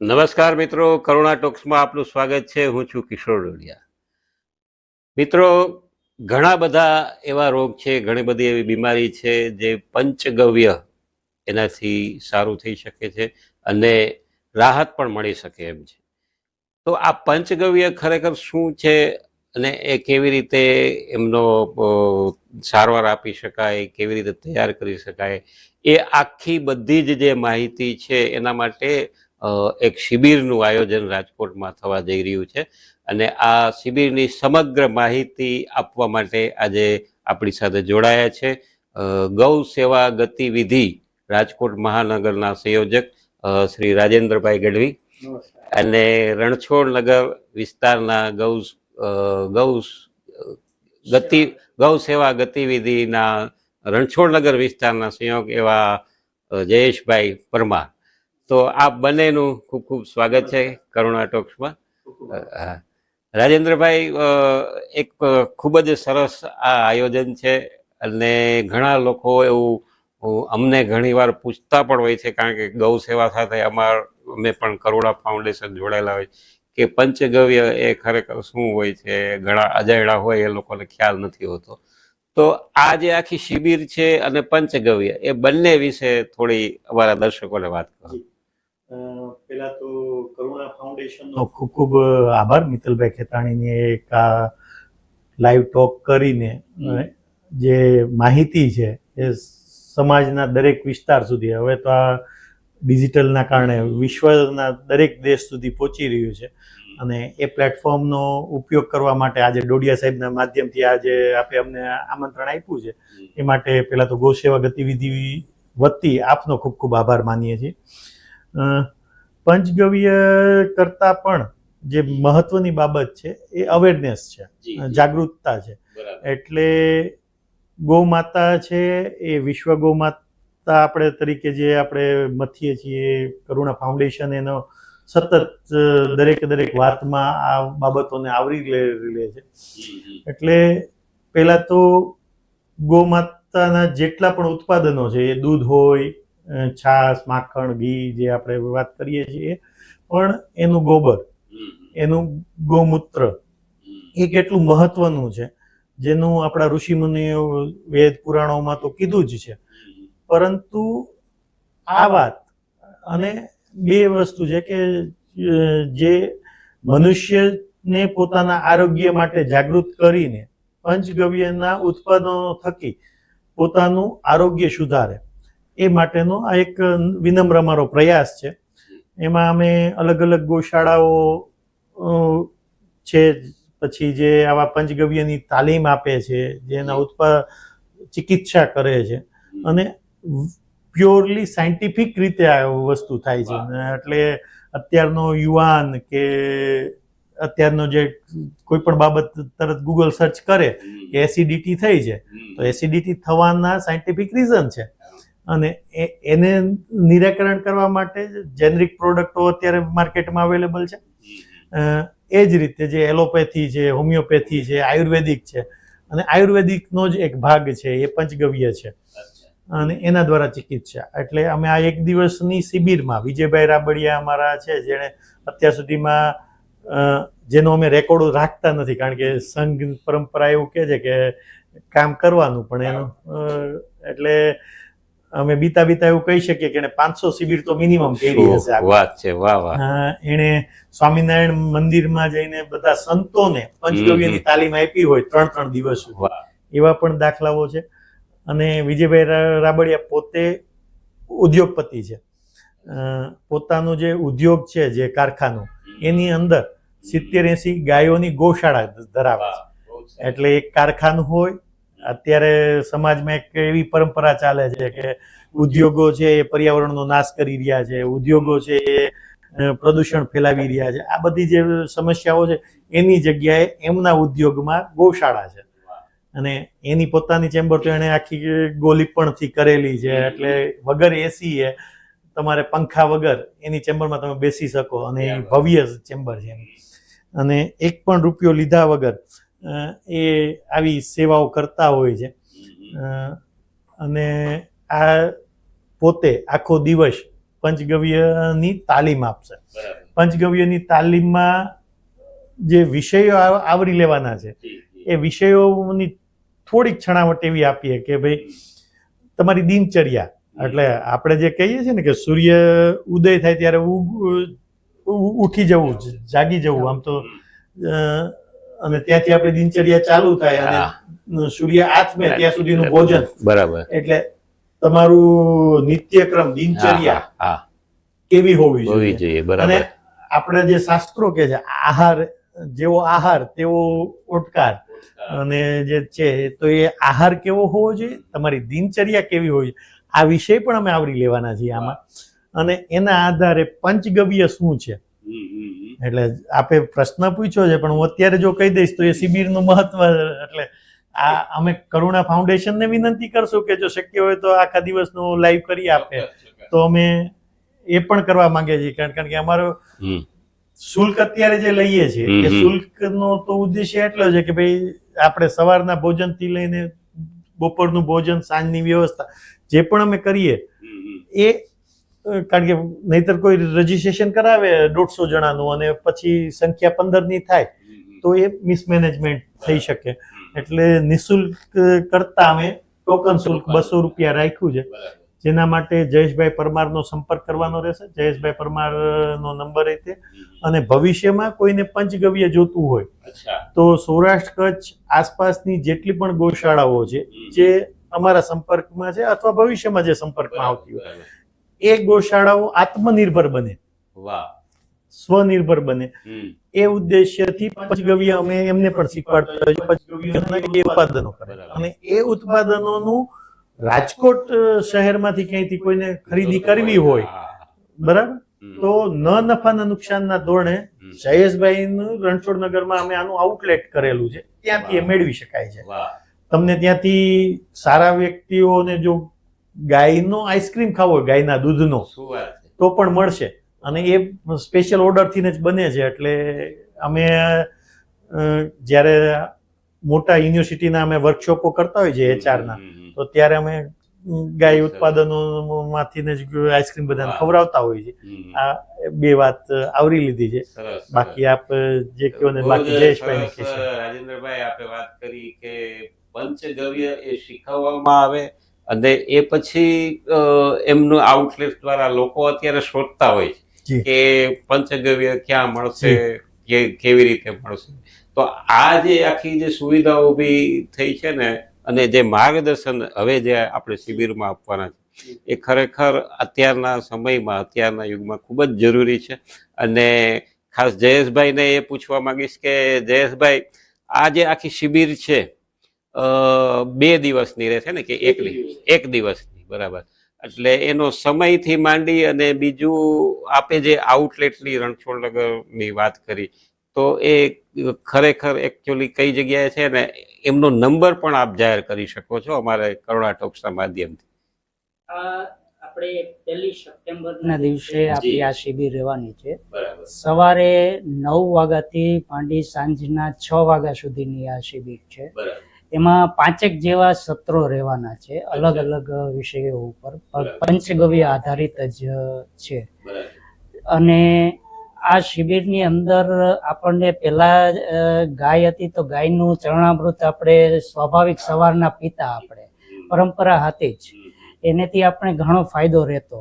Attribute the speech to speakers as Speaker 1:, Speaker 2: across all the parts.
Speaker 1: નમસ્કાર મિત્રો, કરુણા ટોક્સમાં આપનું સ્વાગત છે. હું છું કિશોર ડોડિયા. મિત્રો, ઘણા બધા એવા રોગ છે, ઘણી બધી એવી બીમારી છે, જે પંચગવ્ય એનાથી સારું થઈ શકે છે અને રાહત પણ મળી શકે એમ છે. તો આ પંચગવ્ય ખરેખર શું છે અને એ કેવી રીતે એમનો સારવાર આપી શકાય, કેવી રીતે તૈયાર કરી શકાય, એ આખી બધી જ જે માહિતી છે એના માટે એક શિબિરનું આયોજન રાજકોટમાં થવા જઈ રહ્યું છે. અને આ શિબિરની સમગ્ર માહિતી આપવા માટે આજે આપણી સાથે જોડાયા છે. ગૌ સેવા ગતિવિધિ રાજકોટ મહાનગરના સંયોજક શ્રી રાજેન્દ્રભાઈ ગઢવી અને રણછોડ નગર વિસ્તારના ગૌ ગૌ ગતિ ગૌ સેવા ગતિવિધિના રણછોડનગર વિસ્તારના સંયોગ એવા જયેશભાઈ પરમાર. તો આ બંનેનું ખૂબ ખૂબ સ્વાગત છે કરુણા ટોક્સમાં. હા. રાજેન્દ્રભાઈ એક ખૂબ જ સરસ આ આયોજન છે અને ઘણા લોકો એવું અમને ઘણીવાર પૂછતા પણ હોય છે કારણ કે ગૌ સેવા સાથે અમાર, અમે પણ કરુણા ફાઉન્ડેશન જોડાયેલા હોય કે પંચગવ્ય એ ખરેખર શું હોય છે, ઘણા અજાયડા હોય એ લોકોને ખ્યાલ નથી હોતો. તો આ જે આખી શિબિર છે અને પંચગવ્ય એ બંને વિશે થોડી અમારા દર્શકોને વાત કરો.
Speaker 2: પહેલા તો કરુણા ફાઉન્ડેશનનો ખૂબ ખૂબ આભાર. મિત્તલભાઈ ખેતાણીની એક આ લાઈવ ટોક કરીને જે માહિતી છે એ સમાજના દરેક વિસ્તાર સુધી હવે તો આ ડિજિટલના કારણે વિશ્વના દરેક દેશ સુધી પહોંચી રહ્યું છે. અને એ પ્લેટફોર્મનો ઉપયોગ કરવા માટે આજે ડોડિયા સાહેબના માધ્યમથી આજે આપે અમને આમંત્રણ આપ્યું છે. એ માટે પહેલાં તો ગૌસેવા ગતિવિધિ વધતી આપનો ખૂબ ખૂબ આભાર માનીએ છીએ. પંચગવ્ય કરતાં પણ જે મહત્વની બાબત છે એ અવેરનેસ છે જાગૃતતા છે. એટલે ગૌમાતા છે એ વિશ્વ ગૌમાતા આપણે તરીકે જે આપણે મથીએ છીએ કરુણા ફાઉન્ડેશન એનો સતત દરેક દરેક વાતમાં આ બાબતોને આવરી લે લે છે. એટલે પહેલા તો ગૌમાતાના જેટલા પણ ઉત્પાદનો છે એ દૂધ હોય છાશ માખણ ઘી જે આપણે વાત કરીએ છીએ પણ એનું ગોબર એનું ગૌમૂત્ર એ કેટલું મહત્વનું છે? જેનું આપણા ઋષિમુનિઓ વેદ પુરાણોમાં તો કીધું જ છે. પરંતુ આ વાત અને બે વસ્તુ છે કે જે મનુષ્યને પોતાના આરોગ્ય માટે જાગૃત કરીને પંચગવ્યના ઉત્પાદનો થકી પોતાનું આરોગ્ય સુધારે. એ માટેનો આ એક વિનમ્ર અમારો પ્રયાસ છે. એમાં અમે અલગ અલગ ગૌશાળાઓ છે પછી જે આવા પંચગવ્યની તાલીમ આપે છે જેના ઉત્પા ચિકિત્સા કરે છે. અને પ્યોરલી સાયન્ટિફિક રીતે આ વસ્તુ થાય છે. એટલે અત્યારનો યુવાન કે અત્યારનો જે કોઈ પણ બાબત તરત ગૂગલ સર્ચ કરે કે એસિડિટી થઈ છે તો એસિડિટી થવાના સાયન્ટિફિક રીઝન છે. અને એને નિરાકરણ કરવા માટે જેનરિક પ્રોડક્ટો અત્યારે માર્કેટમાં અવેલેબલ છે. એ જ રીતે જે એલોપેથી છે હોમિયોપેથી છે આયુર્વેદિક છે અને આયુર્વેદિકનો જ એક ભાગ છે એ પંચગવ્ય છે. અને એના દ્વારા ચિકિત્સા. એટલે અમે આ એક દિવસની શિબિરમાં વિજયભાઈ રાબડિયા અમારા છે જેણે અત્યાર સુધીમાં જેનો અમે રેકોર્ડ રાખતા નથી કારણ કે સંઘ પરંપરા એવું કહે છે કે કામ કરવાનું પણ એનું એટલે અમે બીતા બીતા એવું કહી શકીએ કે એને પાંચસો શિબિર તો મિનિમમ કરી હશે
Speaker 1: વાત છે વાહ વાહ.
Speaker 2: એને સ્વામિનારાયણ મંદિરમાં જઈને બધા સંતોને પંચગવ્યની. તાલીમ આપી હોય ત્રણ ત્રણ દિવસ એવા પણ દાખલાઓ છે. અને વિજયભાઈ રાબડિયા પોતે ઉદ્યોગપતિ છે. પોતાનું જે ઉદ્યોગ છે જે કારખાનું એની અંદર સિત્તેર એંસી ગાયોની ગૌશાળા ધરાવે છે. એટલે એક કારખાનું હોય અત્યારે સમાજમાં એક એવી પરંપરા ચાલે છે કે ઉદ્યોગો છે એ પર્યાવરણનો નાશ કરી રહ્યા છે ઉદ્યોગો છે એ પ્રદૂષણ ફેલાવી રહ્યા છે. આ બધી જે સમસ્યાઓ છે એની જગ્યાએ એમના ઉદ્યોગમાં ગૌશાળા છે. અને એની પોતાની ચેમ્બર તો એણે આખી ગોલી પણથી કરેલી છે. એટલે વગર એસી એ તમારે પંખા વગર એની ચેમ્બરમાં તમે બેસી શકો અને ભવ્ય ચેમ્બર છે. અને એક પણ રૂપિયો લીધા વગર એ આવી સેવાઓ કરતા હોય છે. અને આ પોતે આખો દિવસ પંચગવ્યની તાલીમ આપશે. પંચગવ્યની તાલીમમાં જે વિષયો આવરી લેવાના છે એ વિષયોની થોડીક છણાવટ એવી આપીએ કે ભાઈ તમારી દિનચર્યા એટલે આપણે જે કહીએ છીએ ને કે સૂર્ય ઉદય થાય ત્યારે ઉઠી જવું જાગી જવું. આમ તો અને ત્યાંથી આપણી દિનચર્યા ચાલુ થાય અને સૂર્ય આથમે ત્યાં સુધીનું ભોજન.
Speaker 1: બરાબર.
Speaker 2: એટલે તમારું નિત્યક્રમ દિનચર્યા કેવી હોવી જોઈએ? અને આપણે જે શાસ્ત્રો કે છે આહાર જેવો આહાર તેવો ઓટકાર. અને જે છે તો એ આહાર કેવો હોવો જોઈએ? તમારી દિનચર્યા કેવી હોવી જોઈએ? આ વિષય પણ અમે આવરી લેવાના છીએ આમાં. અને એના આધારે પંચગવ્ય શું છે? એટલે આપે પ્રશ્ન પૂછ્યો છે પણ હું અત્યારે જો કહી દઈશ તો એ શિબિરનું મહત્વ એટલે આ અમે કરુણા ફાઉન્ડેશનને વિનંતી કરશું કે જો શક્ય હોય તો આખા દિવસનું લાઈવ કરી આપે. તો અમે એ પણ કરવા માંગીએ છીએ કારણ કે અમારો શુલ્ક અત્યારે જે લઈએ છીએ
Speaker 1: કે
Speaker 2: એ. શુલ્કનો તો ઉદ્દેશ્ય એટલો છે કે ભાઈ આપણે સવારના ભોજનથી લઈને બપોરનું ભોજન સાંજની વ્યવસ્થા જે પણ અમે કરીએ એ કારણ કે નહીતર કોઈ રજીસ્ટ્રેશન કરાવે દોઢસો જણાનું અને પછી સંખ્યા પંદરની થાય તો એ મિસમેનેજમેન્ટ થઈ શકે. એટલે નિઃશુલ્ક કરતા અમે ટોકન શુલ્ક બસો રૂપિયા રાખ્યું છે. જેના માટે જયેશભાઈ પરમારનો સંપર્ક કરવાનો રહેશે. જયેશભાઈ પરમારનો નંબર એ અને ભવિષ્યમાં કોઈને પંચગવ્ય જોતું હોય તો સૌરાષ્ટ્ર કચ્છ આસપાસની જેટલી પણ ગૌશાળાઓ છે જે અમારા સંપર્કમાં છે અથવા ભવિષ્યમાં જે સંપર્કમાં આવતી હોય. એ ગૌશાળાઓ આત્મનિર્ભર બને.
Speaker 1: વાહ.
Speaker 2: સ્વનિર્ભર બને. એ ઉદ્દેશ્યથી પંચગવ્ય અમે એમને પણ શીખવાડતા ઉત્પાદનો કરે. અને એ ઉત્પાદનોનું રાજકોટ શહેરમાંથી ક્યાંયથી કોઈને ખરીદી કરવી હોય. બરાબર? તો ન નફાના નુકસાનના ધોરણે જયેશભાઈ રણછોડ નગરમાં અમે આનું આઉટલેટ કરેલું છે. ત્યાંથી એ મેળવી શકાય છે. તમને ત્યાંથી સારા વ્યક્તિઓને જો ગાયનો આઈસ્ક્રીમ ખાવો હોય ગાયના દૂધનો તો પણ મળશે. અને એ સ્પેશિયલ ઓર્ડરથી જ બને છે એટલે અમે જ્યારે મોટા યુનિવર્સિટીના અમે વર્કશોપો કરતા હોય છે એચઆરના. તો ત્યારે અમે ગાય ઉત્પાદનોમાંથી જ આઈસ્ક્રીમ બધાને ખવડાવતા હોય
Speaker 1: છે
Speaker 2: આ બે વાત આવરી લીધી છે. બાકી આપ જે કહો ને બાકી જયેશભાઈ
Speaker 1: રાજેન્દ્રભાઈ આપે વાત કરી કે પંચગવ્ય એ શીખવવામાં આવે અને એ પછી એમનું આઉટલેટ દ્વારા લોકો અત્યારે શોધતા હોય છે કે પંચગવ્ય ક્યાં મળશે કે કેવી રીતે મળશે. તો આ જે આખી જે સુવિધા ઊભી થઈ છે ને અને જે માર્ગદર્શન હવે જે આપણે શિબિરમાં આપવાના છે એ ખરેખર અત્યારના સમયમાં અત્યારના યુગમાં ખૂબ જ જરૂરી છે. અને ખાસ જયેશભાઈને એ પૂછવા માંગીશ કે જયેશભાઈ આ જે આખી શિબિર છે બે દિવસની રહેશે ને કે એક એક દિવસની બરાબર. એટલે એનો સમયથી માંડી અને બીજું આપે જે આઉટલેટની રણછોડનગરની વાત કરી તો એ ખરેખર એકચ્યુઅલી કઈ જગ્યાએ છે ને એમનો નંબર પણ આપ જાહેર કરી શકો છો અમારે કરુણા ટોક્સના માધ્યમથી.
Speaker 3: આપણે પહેલી સપ્ટેમ્બરના દિવસે આપણી આ શિબિર રહેવાની છે. સવારે નવ વાગ્યાથી માંડી સાંજના છ વાગ્યા સુધીની આ શિબિર છે.
Speaker 1: બરાબર.
Speaker 3: એમાં પાંચેક જેવા સત્રો રહેવાના છે અલગ અલગ વિષયો ઉપર. પંચગવ્ય આધારિત જ છે. અને આ શિબિરની અંદર આપણને પહેલા ગાય હતી તો ગાયનું ચરણામૃત આપણે સ્વાભાવિક સવારના પીતા આપણે. પરંપરા હતી જ. એનેથી આપણે ઘણો ફાયદો રહેતો.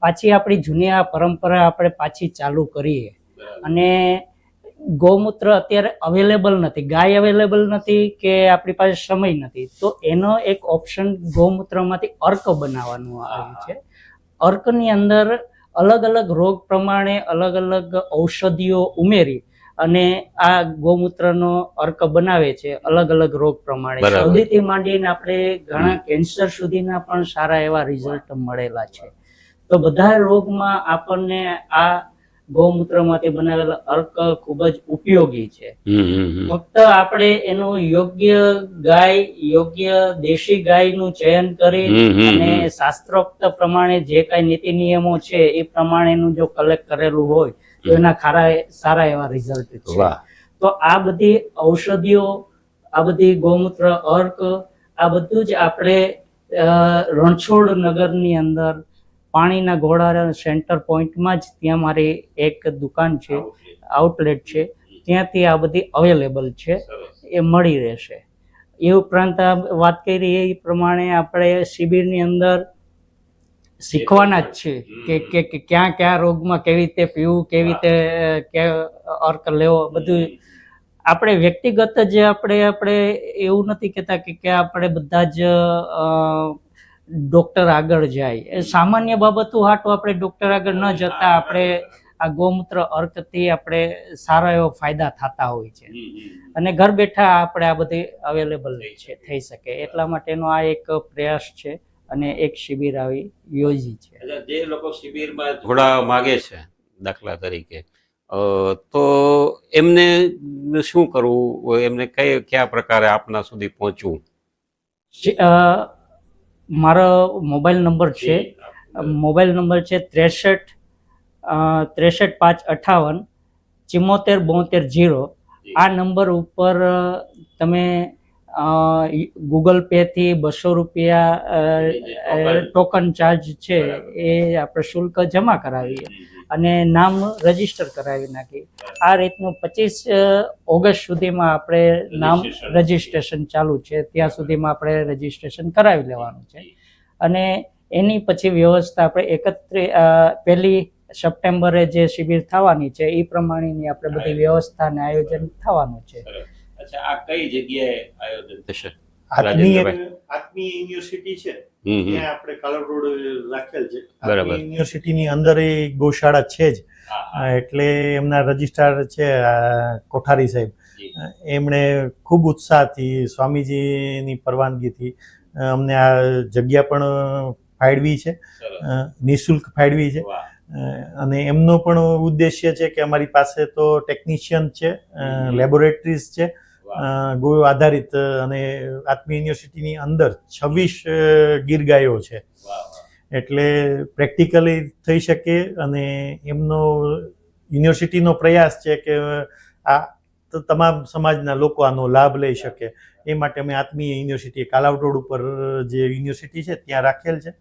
Speaker 3: પાછી આપણી જૂની આ પરંપરા આપણે પાછી ચાલુ કરીએ. અને ગૌમૂત્ર અત્યારે અવેલેબલ નથી. ગાય અવેલેબલ નથી કે આપણી પાસે સમય નથી. તો એનો એક ઓપ્શન ગૌમૂત્રમાંથી અર્ક બનાવવાનું આવ્યું છે. અર્કની અંદર અલગ અલગ રોગ પ્રમાણે અલગ અલગ ઔષધિઓ ઉમેરી અને આ ગૌમૂત્રનો અર્ક બનાવે છે અલગ અલગ રોગ પ્રમાણે.
Speaker 1: સૌથી
Speaker 3: શરદીથી માંડીને આપણે ઘણા કેન્સર સુધીના પણ સારા એવા રિઝલ્ટ મળેલા છે. તો બધા રોગમાં આપણને આ ગૌમૂત્રમાંથી બનાવેલા અર્ક ખૂબ જ ઉપયોગી છે. ફક્ત આપણે એનું યોગ્ય ગાય યોગ્ય દેશી ગાયનું ચયન કરી અને શાસ્ત્રોક્ત પ્રમાણે જે કાંઈ નીતિ નિયમો છે એ પ્રમાણેનું જો કલેક્ટ કરેલું હોય તો એના ખારા સારા એવા રિઝલ્ટ છે. તો આ બધી ઔષધિઓ આ બધી ગૌમૂત્ર અર્ક આ બધું જ આપણે રણછોડ નગરની અંદર પાણીના ઘોડા સેન્ટર પોઈન્ટમાં જ ત્યાં મારી એક દુકાન છે આઉટલેટ છે. ત્યાંથી આ બધી અવેલેબલ છે. એ મળી રહેશે. એ ઉપરાંત વાત કરી એ પ્રમાણે આપણે શિબિરની અંદર શીખવાના જ છે કે કે કે ક્યાં ક્યાં રોગમાં કેવી રીતે પીવું કેવી રીતે અર્ક લેવો બધું. આપણે વ્યક્તિગત જે આપણે આપણે એવું નથી કહેતા કે કે આપણે બધા જ ડોક્ટર આગળ જાય. એ સામાન્ય બાબતો હાટો આપણે ડોક્ટર આગળ ન જતા આપણે આ ગૌમૂત્ર અર્કથી આપણે સારા એવા ફાયદા થતા હોય છે. અને ઘર બેઠા આપણે આ બધી અવેલેબલ છે થઈ શકે. એટલા માટેનો આ એક પ્રયાસ છે અને એક શિબિર આવી યોજી છે.
Speaker 1: જે લોકો શિબિરમાં જોડા માગે છે દાખલા તરીકે તો એમને શું કરવું? એમને કઈ કયા પ્રકારે આપના સુધી પહોંચવું?
Speaker 3: મારો મોબાઈલ નંબર છે. મોબાઈલ નંબર છે ત્રેસઠ ત્રેસઠ પાંચ અઠાવન ચિમ્મોતેર બોતેર જીરો. આ નંબર ઉપર તમે ગૂગલ પેથી બસો રૂપિયા ટોકન ચાર્જ છે એ આપણે શુલ્ક જમા કરાવીએ. અને નામ રજિસ્ટર કરાવી નાખી. આ રીતનું પચીસ ઓગસ્ટ સુધીમાં આપણે નામ રજીસ્ટ્રેશન ચાલુ છે. ત્યાં સુધીમાં આપણે રજીસ્ટ્રેશન કરાવી લેવાનું છે. અને એની પછી વ્યવસ્થા આપણે એકત્રી પહેલી સપ્ટેમ્બરે જે શિબિર થવાની છે એ પ્રમાણેની આપણે બધી વ્યવસ્થા અને આયોજન થવાનું છે.
Speaker 1: અચ્છા આ કઈ જગ્યાએ આયોજન થશે?
Speaker 2: આત્મીય યુનિવર્સિટી છે
Speaker 1: હમ હમ.
Speaker 2: ત્યાં આપણે કલર રોડ રાખેલ છે.
Speaker 1: બરાબર.
Speaker 2: યુનિવર્સિટીની અંદર એ ગૌશાળા છે જ. એટલે એમના રજિસ્ટ્રાર છે કોઠારી સાહેબ. એમણે ખૂબ ઉત્સાહથી સ્વામીજીની પરવાનગીથી અમને આ જગ્યા પણ ફાળવી છે. નિઃશુલ્ક ફાળવી છે. અને એમનો પણ ઉદ્દેશ્ય છે કે અમારી પાસે તો ટેકનિશિયન છે લેબોરેટરીઝ છે.
Speaker 1: વાહ.
Speaker 2: અ, ગો આધારિત અને આત્મી યુનિવર્સિટીની અંદર છવ્વીસ ગીર ગાયો છે. એટલે પ્રેક્ટિકલી થઈ શકે અને એમનો યુનિવર્સિટીનો પ્રયાસ છે કે આ તમામ સમાજના લોકો આનો લાભ લઈ શકે એ માટે અમે આત્મીય યુનિવર્સિટી કાલાવડ રોડ ઉપર જે યુનિવર્સિટી છે ત્યાં રાખેલ છે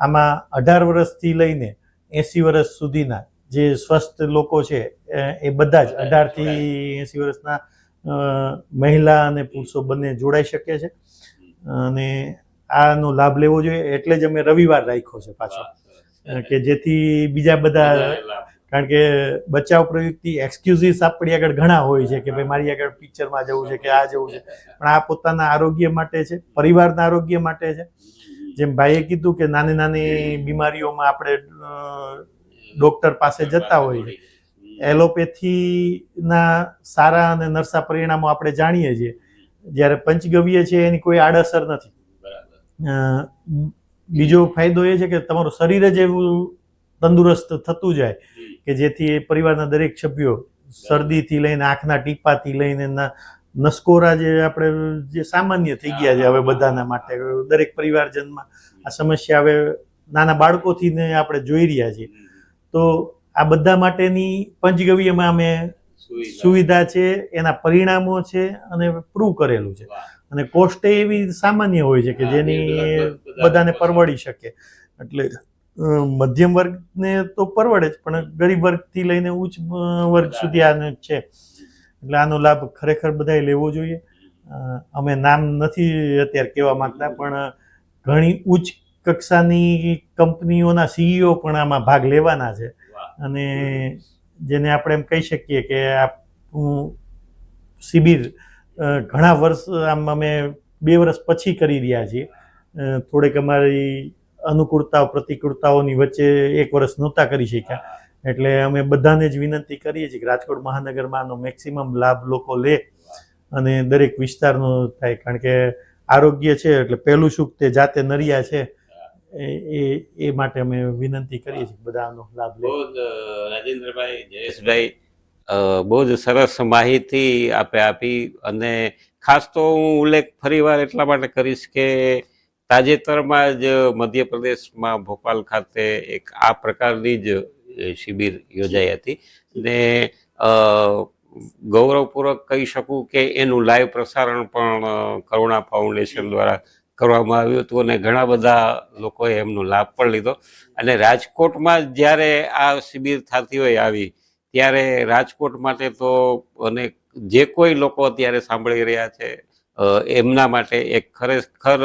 Speaker 2: આમાં અઢાર વર્ષથી લઈને એંસી વર્ષ સુધીના જે સ્વસ્થ લોકો છે એ બધા જ અઢારથી એંસી વર્ષના મહિલા અને પુરુષો બંને જોડાઈ શકે છે. અને આનો લાભ લેવો જોઈએ એટલે જ અમે રવિવાર રાખ્યો છે પાછો. કે જેથી બીજા બધા કારણ કે બચાવ પ્રયુક્તિ એક્સક્યુઝિસ આપણી આગળ ઘણા હોય છે કે ભાઈ મારી આગળ પિક્ચરમાં જવું છે કે આ જવું છે. પણ આ પોતાના આરોગ્ય માટે છે પરિવારના આરોગ્ય માટે છે. જેમ ભાઈએ કીધું કે નાની નાની બીમારીઓમાં આપણે ડોક્ટર પાસે જતા હોઈએ. એલોપેથીના સારા અને નરસા પરિણામો આપણે જાણીએ છીએ. જ્યારે પંચગવ્ય છે એની કોઈ આડઅસર નથી. બીજો ફાયદો એ છે કે તમારું શરીર જ એવું તંદુરસ્ત થતું જાય કે જેથી એ પરિવારના દરેક સભ્યો શરદીથી લઈને આંખના ટીપાથી લઈને નસકોરા જે આપણે જે સામાન્ય થઈ ગયા છે હવે બધાના માટે દરેક પરિવારજનમાં આ સમસ્યા હવે નાના બાળકોથી ને આપણે જોઈ રહ્યા છીએ. તો આ બધા માટેની પંચગવ્યમાં અમે
Speaker 1: સુવિધા.
Speaker 2: છે એના પરિણામો છે અને પ્રૂવ કરેલું છે. અને કોસ્ટ એવી સામાન્ય હોય છે કે જેની બધાને પરવડી શકે. એટલે મધ્યમ વર્ગને તો પરવડે જ પણ ગરીબ વર્ગથી લઈને ઉચ્ચ વર્ગ સુધી આને છે. એટલે આનો લાભ ખરેખર બધાએ લેવો જોઈએ. અમે નામ નથી અત્યારે કહેવા માંગતા પણ ઘણી ઉચ્ચ કક્ષાની કંપનીઓના સીઈઓ પણ આમાં ભાગ લેવાના છે. અને જેને આપણે એમ કહી શકીએ કે આ ઉમ, શિબિર ઘણા વર્ષ આમ અમે બે વર્ષ પછી કરી રહ્યા છીએ. થોડીક અમારી અનુકૂળતાઓ પ્રતિકૂળતાઓની વચ્ચે એક વર્ષ નહોતા કરી શક્યા. એટલે અમે બધાને જ વિનંતી કરીએ છીએ કે રાજકોટ મહાનગરમાં આનો મેક્સિમમ લાભ લોકો લે અને દરેક વિસ્તારનો થાય. કારણ કે આરોગ્ય છે એટલે પહેલું સુખ તે જાતે નરિયા છે. એ એ માટે અમે વિનંતી કરીએ છીએ બધાનો લાભ લે.
Speaker 1: રાજેન્દ્રભાઈ, જયેશભાઈ બહુ જ સરસ માહિતી આપે આપી અને ખાસ તો હું ઉલ્લેખ ફરીવાર એટલા માટે કરીશ કે તાજેતરમાં જ મધ્યપ્રદેશમાં ભોપાલ ખાતે એક આ પ્રકારની જ શિબિર યોજાઈ હતી. ને ગૌરવપૂર્વક કહી શકું કે એનું લાઈવ પ્રસારણ પણ કરુણા ફાઉન્ડેશન દ્વારા કરવામાં આવ્યું હતું અને ઘણા બધા લોકોએ એમનો લાભ પણ લીધો. અને રાજકોટમાં જ્યારે આ શિબિર થતી હોય આવી, ત્યારે રાજકોટ માટે તો અને જે કોઈ લોકો અત્યારે સાંભળી રહ્યા છે એમના માટે એક ખરેખર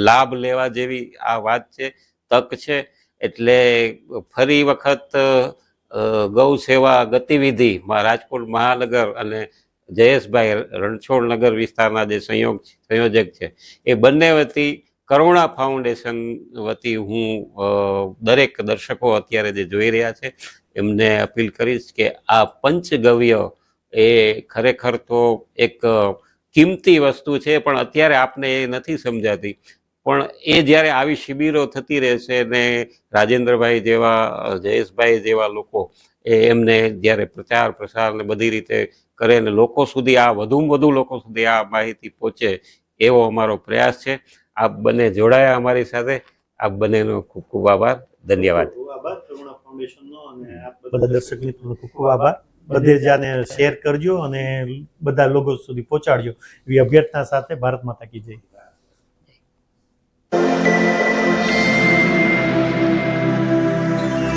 Speaker 1: લાભ લેવા જેવી આ વાત છે, તક છે. એટલે ફરી વખત ગૌ સેવા ગતિવિધિમાં રાજકોટ મહાનગર અને જયેશભાઈ રણછોડ નગર વિસ્તારના જે સંયોગ સંયોજક છે, એ બંને વતી કરુણા ફાઉન્ડેશન વતી હું દરેક દર્શકો અત્યારે જે જોઈ રહ્યા છે, એમને અપીલ કરીશ કે આ પંચગવ્ય એ ખરેખર તો એક કિંમતી વસ્તુ છે, પણ અત્યારે આપને એ નથી સમજાતી પણ એ જ્યારે આવી શિબિરો થતી રહેશે ને રાજેન્દ્રભાઈ જેવા જયેશભાઈ જેવા લોકો એ એમને જ્યારે પ્રચાર પ્રસાર ને બધી રીતે કરે ને લોકો સુધી આ વધુમાં વધુ લોકો સુધી આ માહિતી પહોંચે એવો અમારો પ્રયાસ છે. આપ બંને જોડાયા અમારી સાથે. આપ બંનેનો ખૂબ ખૂબ આભાર. ધન્યવાદ.
Speaker 2: ખૂબ ખૂબ આભાર ફાઉન્ડેશનનો અને બધા દર્શક ખૂબ ખૂબ આભાર. બધે જાને શેર કરજો અને બધા લોકો સુધી પહોંચાડજો. એવી અભ્યર્થના સાથે ભારત માતા કી જય.